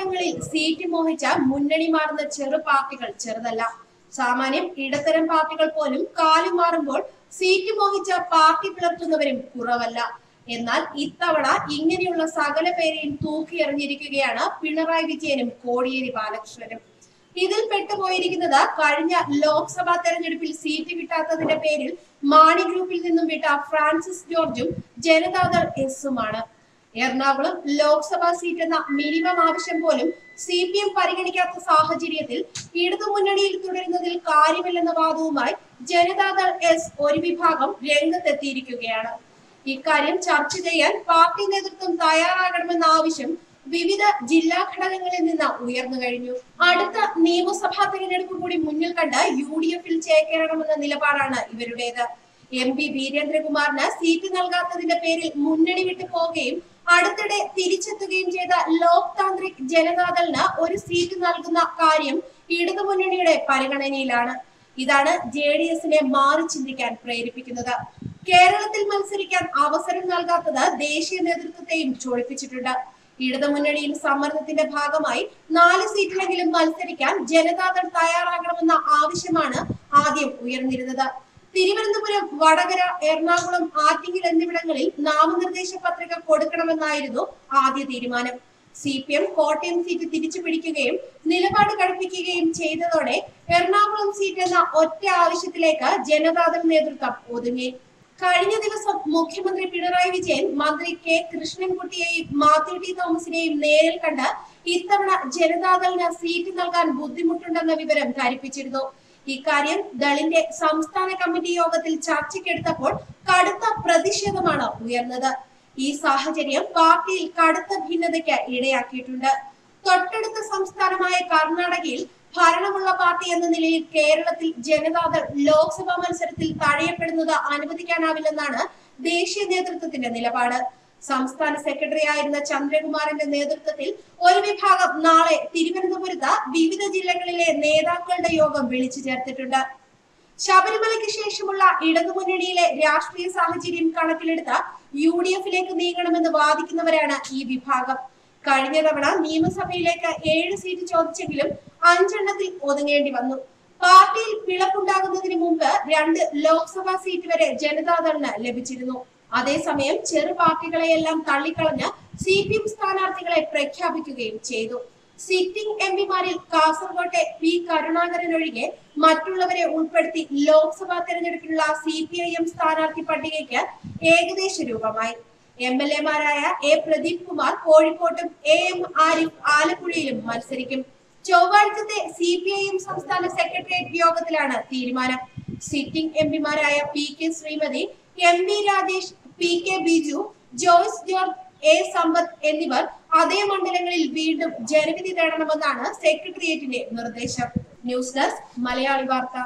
ഘടകങ്ങളിൽ സീറ്റ് മോഹിച്ച മുന്നണി മാറുന്ന ചെറു പാർട്ടികൾ ചെറുതല്ല. സാമാന്യം ഇടത്തരം പാർട്ടികൾ പോലും കാലു മാറുമ്പോൾ സീറ്റ് മോഹിച്ച പാർട്ടി പിളർത്തുന്നവരും കുറവല്ല. എന്നാൽ ഇത്തവണ ഇങ്ങനെയുള്ള സകല പേരെയും തൂക്കിയെറിഞ്ഞിരിക്കുകയാണ് പിണറായി വിജയനും കോടിയേരി ബാലകൃഷ്ണനും. ഇതിൽ പെട്ടുപോയിരിക്കുന്നത് കഴിഞ്ഞ ലോക്സഭാ തെരഞ്ഞെടുപ്പിൽ സീറ്റ് കിട്ടാത്തതിന്റെ പേരിൽ മാണി ഗ്രൂപ്പിൽ നിന്നും വിട്ട ഫ്രാൻസിസ് ജോർജും ജനതാദൾ എസുമാണ്. എറണാകുളം ലോക്സഭാ സീറ്റ് എന്ന മിനിമം ആവശ്യം പോലും സി പി എം പരിഗണിക്കാത്ത സാഹചര്യത്തിൽ ഇടതുമുന്നണിയിൽ തുടരുന്നതിൽ കാര്യമില്ലെന്ന വാദവുമായി ജനതാദൾ എസ് ഒരു വിഭാഗം രംഗത്തെത്തിയിരിക്കുകയാണ്. ഇക്കാര്യം ചർച്ച ചെയ്യാൻ പാർട്ടി നേതൃത്വം തയ്യാറാകണമെന്ന ആവശ്യം വിവിധ ജില്ലാ ഘടകങ്ങളിൽ നിന്ന് ഉയർന്നു കഴിഞ്ഞു. അടുത്ത നിയമസഭാ തെരഞ്ഞെടുപ്പ് കൂടി മുന്നിൽ കണ്ട് യു ഡി എഫിൽ ചേക്കേറണമെന്ന നിലപാടാണ് ഇവരുടേത്. എം പി വീരേന്ദ്രകുമാറിന് സീറ്റ് നൽകാത്തതിന്റെ പേരിൽ മുന്നണി വിട്ടു പോവുകയും അടുത്തിടെ തിരിച്ചെത്തുകയും ചെയ്ത ലോക് താന്ത്രിക് ജനതാദളിന് ഒരു സീറ്റ് നൽകുന്ന കാര്യം ഇടതുമുന്നണിയുടെ പരിഗണനയിലാണ്. ഇതാണ് ജെ ഡി എസിനെ മാറി ചിന്തിക്കാൻ പ്രേരിപ്പിക്കുന്നത്. കേരളത്തിൽ മത്സരിക്കാൻ അവസരം നൽകാത്തത് ദേശീയ നേതൃത്വത്തെയും ചോദിപ്പിച്ചിട്ടുണ്ട് ഇടതുമുന്നണിയിൽ സമ്മർദ്ദത്തിന്റെ ഭാഗമായി നാല് സീറ്റിലെങ്കിലും മത്സരിക്കാൻ ജനതാദൾ തയ്യാറാകണമെന്ന ആവശ്യമാണ് ആദ്യം ഉയർന്നിരുന്നത്. തിരുവനന്തപുരം വടകര എറണാകുളം ആറ്റിങ്ങൽ എന്നിവിടങ്ങളിൽ നാമനിർദ്ദേശ പത്രിക കൊടുക്കണമെന്നായിരുന്നു ആദ്യ തീരുമാനം. C P M Kottayam seat തിരിച്ചു പിടിക്കുകയും നിലപാട് കടുപ്പിക്കുകയും ചെയ്തതോടെ എറണാകുളം സീറ്റ് എന്ന ഒറ്റ ആവശ്യത്തിലേക്ക് ജനതാദൾ നേതൃത്വം ഒതുങ്ങി. കഴിഞ്ഞ ദിവസം മുഖ്യമന്ത്രി പിണറായി വിജയൻ മന്ത്രി കെ കൃഷ്ണൻകുട്ടിയെയും മാത്യു ടി തോമസിനെയും നേരിൽ കണ്ട് ഇത്തവണ ജനതാദളിന് സീറ്റ് നൽകാൻ ബുദ്ധിമുട്ടുണ്ടെന്ന വിവരം ധരിപ്പിച്ചിരുന്നു. ഇക്കാര്യം ദളിന്റെ സംസ്ഥാന കമ്മിറ്റി യോഗത്തിൽ ചർച്ചയ്ക്കെടുത്തപ്പോൾ കടുത്ത പ്രതിഷേധമാണ് ഉയർന്നത്. ഈ സാഹചര്യം പാർട്ടിയിൽ കടുത്ത ഭിന്നതയ്ക്ക് ഇടയാക്കിയിട്ടുണ്ട്. തൊട്ടടുത്ത സംസ്ഥാനമായ കർണാടകയിൽ ഭരണമുള്ള പാർട്ടി എന്ന നിലയിൽ കേരളത്തിൽ ജനതാദൾ ലോക്സഭാ മത്സരത്തിൽ തഴയപ്പെടുന്നത് അനുവദിക്കാനാവില്ലെന്നാണ് ദേശീയ നേതൃത്വത്തിന്റെ നിലപാട്. സംസ്ഥാന സെക്രട്ടറി ആയിരുന്ന ചന്ദ്രകുമാറിന്റെ നേതൃത്വത്തിൽ ഒരു വിഭാഗം നാളെ തിരുവനന്തപുരത്ത് വിവിധ ജില്ലകളിലെ നേതാക്കളുടെ യോഗം വിളിച്ചു ചേർത്തിട്ടുണ്ട്. ശബരിമലയ്ക്ക് ശേഷമുള്ള ഇടതുമുന്നണിയിലെ രാഷ്ട്രീയ സാഹചര്യം കണക്കിലെടുത്ത് യു ഡി എഫിലേക്ക് നീങ്ങണമെന്ന് വാദിക്കുന്നവരാണ് ഈ വിഭാഗം. കഴിഞ്ഞ തവണ നിയമസഭയിലേക്ക് ഏഴ് സീറ്റ് ചോദിച്ചെങ്കിലും അഞ്ചെണ്ണത്തിൽ ഒതുങ്ങേണ്ടി വന്നു. പാർട്ടിയിൽ പിളപ്പുണ്ടാകുന്നതിന് മുമ്പ് രണ്ട് ലോക്സഭാ സീറ്റ് വരെ ജനതാദളിന് ലഭിച്ചിരുന്നു. അതേസമയം ചെറു പാർട്ടികളെയെല്ലാം തള്ളിക്കളഞ്ഞ് സി പി എം സ്ഥാനാർത്ഥികളെ പ്രഖ്യാപിക്കുകയും ചെയ്തു. സിറ്റിംഗ് എം പിമാരിൽ കാസർകോട്ടെ പി കരുണാകരൻ ഒഴികെ മറ്റുള്ളവരെ ഉൾപ്പെടുത്തി ലോക്സഭാ തെരഞ്ഞെടുപ്പിനുള്ള സി പി ഐ എം സ്ഥാനാർത്ഥി പട്ടികയ്ക്ക് ഏകദേശ രൂപമായി. എം എൽ എമാരായ എ പ്രദീപ് കുമാർ കോഴിക്കോട്ടും എ എം ആരിഫ് ആലപ്പുഴയിലും മത്സരിക്കും. ചൊവ്വാഴ്ചത്തെ സി പി ഐ എം സംസ്ഥാന സെക്രട്ടേറിയറ്റ് യോഗത്തിലാണ് തീരുമാനം. Sitting M പിമാരായ P K Sreemathi M V Rajesh P K Biju Joice George A Sampath എന്നിവർ അതേ മണ്ഡലങ്ങളിൽ വീണ്ടും ജനവിധി തേടണമെന്നാണ് സെക്രട്ടേറിയറ്റിന്റെ നിർദ്ദേശം. ന്യൂസ് ഡെസ്ക് മലയാളി വാർത്ത.